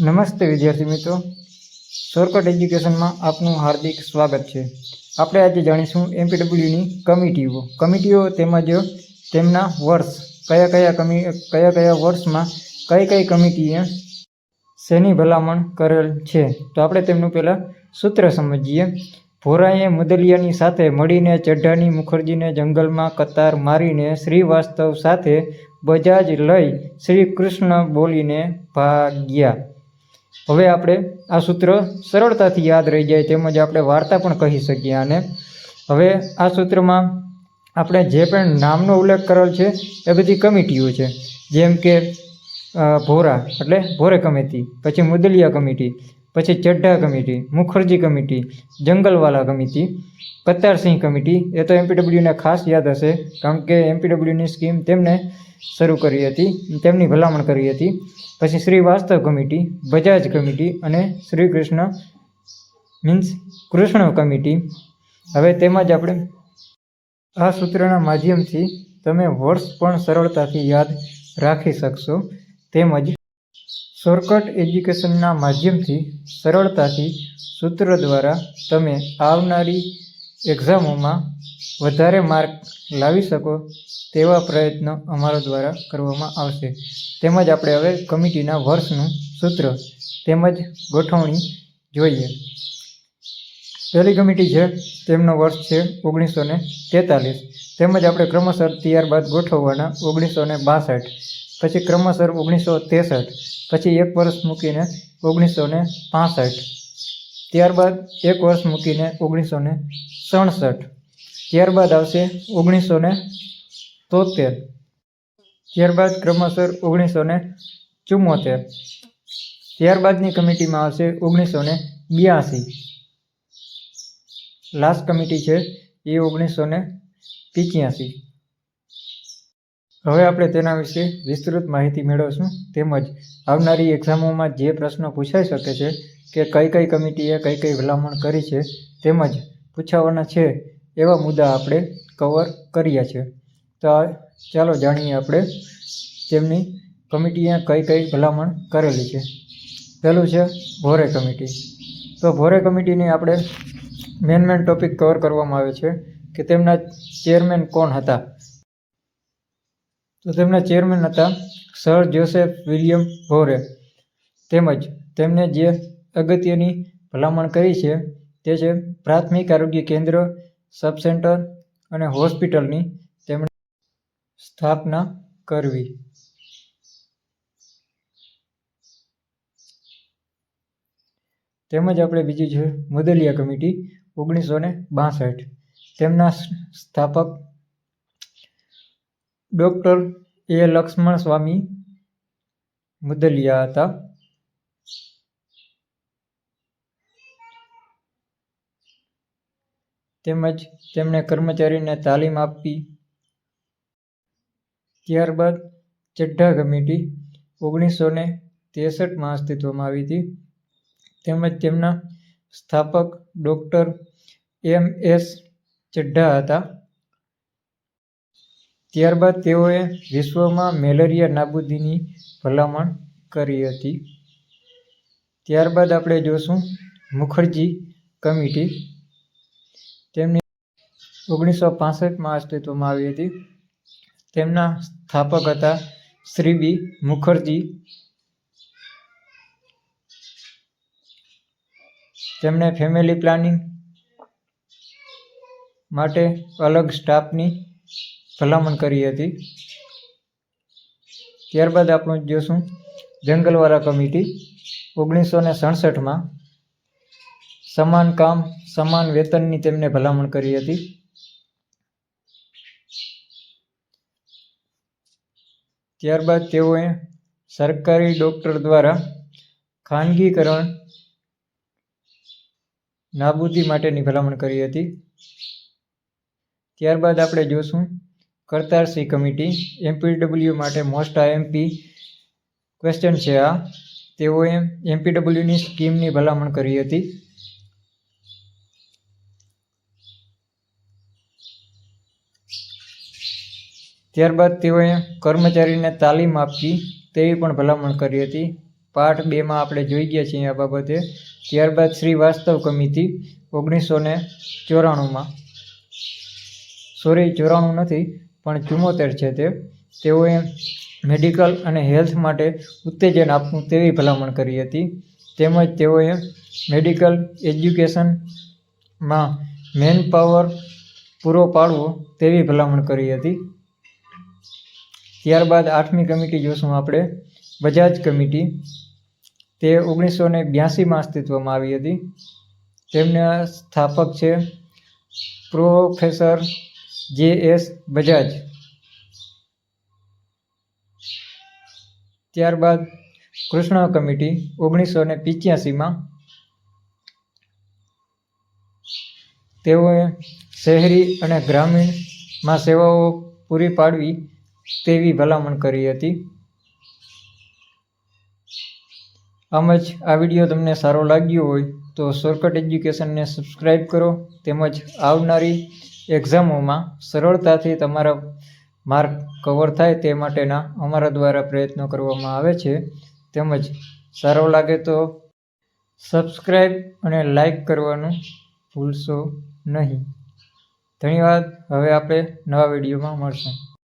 નમસ્તે વિદ્યાર્થી મિત્રો. સોરકટ એજ્યુકેશનમાં આપનું હાર્દિક સ્વાગત છે. આપણે આજે જાણીશું એમપીડબ્લ્યુની કમિટીઓ. કમિટીઓ તેમજ તેમના વર્ષ. કયા કયા કમી, કયા કયા વર્ષમાં કઈ કઈ કમિટીએ શેની ભલામણ કરેલ છે? તો આપણે તેમનું પહેલાં સૂત્ર સમજીએ. ભોરાએ મુદલિયાની સાથે મળીને ચઢ્ઢાની મુખર્જીને જંગલમાં કતાર મારીને શ્રીવાસ્તવ સાથે બજાજ લઈ શ્રી કૃષ્ણ બોલીને ભાગ્યા. હવે આપણે આ સૂત્ર સરળતાથી યાદ રહી જાય તેમજ આપણે વાર્તા પણ કહી શકીએ અને હવે આ સૂત્રમાં આપણે જે પણ નામનો ઉલ્લેખ કરેલ છે એ બધી કમિટીઓ છે. જેમ કે ભોરા એટલે ભોરે કમિટી, પછી મુદલિયા કમિટી પછી Chadha committee, Mukherjee committee, Jungalwalla committee, Kartar Singh committee, એ તો એમપીડબ્લ્યુને ખાસ યાદ હશે કારણ કે એમપીડબ્લ્યુની સ્કીમ તેમને શરૂ કરી હતી, તેમની ભલામણ કરી હતી. પછી શ્રીવાસ્તવ કમિટી, બજાજ કમિટી અને શ્રી કૃષ્ણ મીન્સ કૃષ્ણ કમિટી. હવે તેમાં જ આપણે આ સૂત્રના માધ્યમથી તમે વર્ષ પણ સરળતાથી યાદ રાખી શકશો. તેમજ શોર્ટકટ એજ્યુકેશનના માધ્યમથી સરળતાથી સૂત્ર દ્વારા તમે આવનારી એક્ઝામોમાં વધારે માર્ક લાવી શકો તેવા પ્રયત્નો અમારા દ્વારા કરવામાં આવશે. તેમજ આપણે હવે કમિટીના વર્ષનું સૂત્ર તેમજ ગોઠવણી જોઈએ. પહેલી કમિટી છે, તેમનો વર્ષ છે ઓગણીસો ને તેતાલીસ. તેમજ આપણે ક્રમશઃ ત્યારબાદ ગોઠવવાના ઓગણીસો ને બાસઠ. પછી ક્રમશઃ ઓગણીસો ત્રેસઠ, પછી એક વર્ષ મૂકીને ઓગણીસો ને પાસઠ. ત્યારબાદ એક વર્ષ મૂકીને ઓગણીસો ને સડસઠ. ત્યારબાદ આવશે ઓગણીસો ને તોતેર. ત્યારબાદ ક્રમશઃ ઓગણીસો ને ચુમ્મોતેર ત્યારબાદની કમિટીમાં આવશે ઓગણીસો ને બ્યાસી. લાસ્ટ કમિટી છે એ ઓગણીસો ને પિચ્યાસી. હવે આપણે તેના વિશે વિસ્તૃત માહિતી મેળવશું. તેમજ આવનારી એક્ઝામોમાં જે પ્રશ્નો પૂછાઈ શકે છે, કે કઈ કઈ કમિટીએ કઈ કઈ ભલામણ કરી છે, તેમજ પૂછાવાના છે, એવા મુદ્દા આપણે કવર કર્યા છે. તો ચાલો જાણીએ આપણે તેમની કમિટીએ કઈ કઈ ભલામણ કરેલી છે. પહેલું છે ભોરે કમિટી. તો ભોરે કમિટીની આપણે મેન મેન ટોપિક કવર કરવામાં આવે છે, કે તેમના ચેરમેન કોણ હતા? તો તેમના ચેરમેન હતા સર જોસેફ વિલિયમ ભોરે તેમજ તેમને જે અગત્યની ભલામણ કરી છે તે છે પ્રાથમિક આરોગ્ય કેન્દ્ર સબ સેન્ટર અને હોસ્પિટલની તેમણે સ્થાપના કરવી. તેમજ આપણે બીજી છે મુદલિયા કમિટી ઓગણીસો ને બાસઠ. તેમના સ્થાપક ડૉક્ટર એ લક્ષ્મણ સ્વામી મુદલિયા હતા. તેમજ તેમણે કર્મચારીને તાલીમ આપી. ત્યારબાદ ચડ્ઢા કમિટી ઓગણીસો ને ત્રેસઠમાં અસ્તિત્વમાં આવી હતી. તેમજ તેમના સ્થાપક ડૉક્ટર એમ એસ ચડ્ઢા હતા. ત્યારબાદ તેઓએ વિશ્વમાં મેલેરિયા નાબૂદીની ભલામણ કરી હતી. ત્યારબાદ આપણે જોશું મુખર્જી કમિટી. તેમની ઓગણીસો પાસઠમાં અસ્તિત્વમાં આવી હતી. તેમના સ્થાપક હતા શ્રી બી મુખર્જી. તેમણે ફેમિલી પ્લાનિંગ માટે અલગ સ્ટાફની ભલામણ કરી હતી. ત્યારબાદ આપણું જોશું જંગલવાળા કમિટી ઓગણીસો ને સડસઠમાં સમાન કામ, સમાન વેતનની તેમને ભલામણ કરી હતી. ત્યારબાદ તેઓએ સરકારી ડૉક્ટર દ્વારા ખાનગીકરણ નાબૂદી માટેની ભલામણ કરી હતી. ત્યારબાદ આપણે જોશું કરતારસિંહ કમિટી એમપીડબલ્યુ માટે મોસ્ટ આઈએમપી ક્વેશ્ચન છે આ. તેઓએ એમપીડબલ્યુની સ્કીમની ભલામણ કરી હતી. ત્યારબાદ તેઓએ કર્મચારીને તાલીમ આપવી તેવી પણ ભલામણ કરી હતી. પાઠ બેમાં આપણે જોઈ ગયા છીએ આ બાબતે. ત્યારબાદ શ્રીવાસ્તવ કમિટી ઓગણીસો ને ચોરાણુંમાં. સોરી ચોરાણું નથી. પણ ચુમ્મોતેર છે તે, તેઓએ મેડિકલ અને હેલ્થ માટે ઉત્તેજન આપવું તેવી ભલામણ કરી હતી. તેમજ તેઓએ મેડિકલ એજ્યુકેશનમાં મેન પાવર પૂરો પાડવો તેવી ભલામણ કરી હતી. ત્યારબાદ આઠમી કમિટી જોશું આપણે, બજાજ કમિટી. તે ઓગણીસો ને બ્યાસીમાં અસ્તિત્વમાં આવી હતી. તેમના સ્થાપક છે પ્રોફેસર જે એસ બજાજ. ત્યારબાદ કૃષ્ણ કમિટી ઓગણીસો ને પિચ્યાસીમાં. તેઓએ શહેરી અને ગ્રામીણમાં સેવાઓ પૂરી પાડવી તેવી ભલામણ કરી હતી. આમ જ આ વીડિયો તમને સારો લાગ્યો હોય તો શોર્ટકટ એજ્યુકેશનને સબસ્ક્રાઈબ કરો તેમજ આવનારી એક્ઝામોમાં સરળતાથી તમારા માર્ક કવર થાય તે માટેના અમારા દ્વારા પ્રયત્નો કરવામાં આવે છે. તેમજ સારો લાગે તો સબસ્ક્રાઈબ અને લાઈક કરવાનું ભૂલશો નહીં. ધન્યવાદ. હવે આપણે નવા વિડીયોમાં મળશું.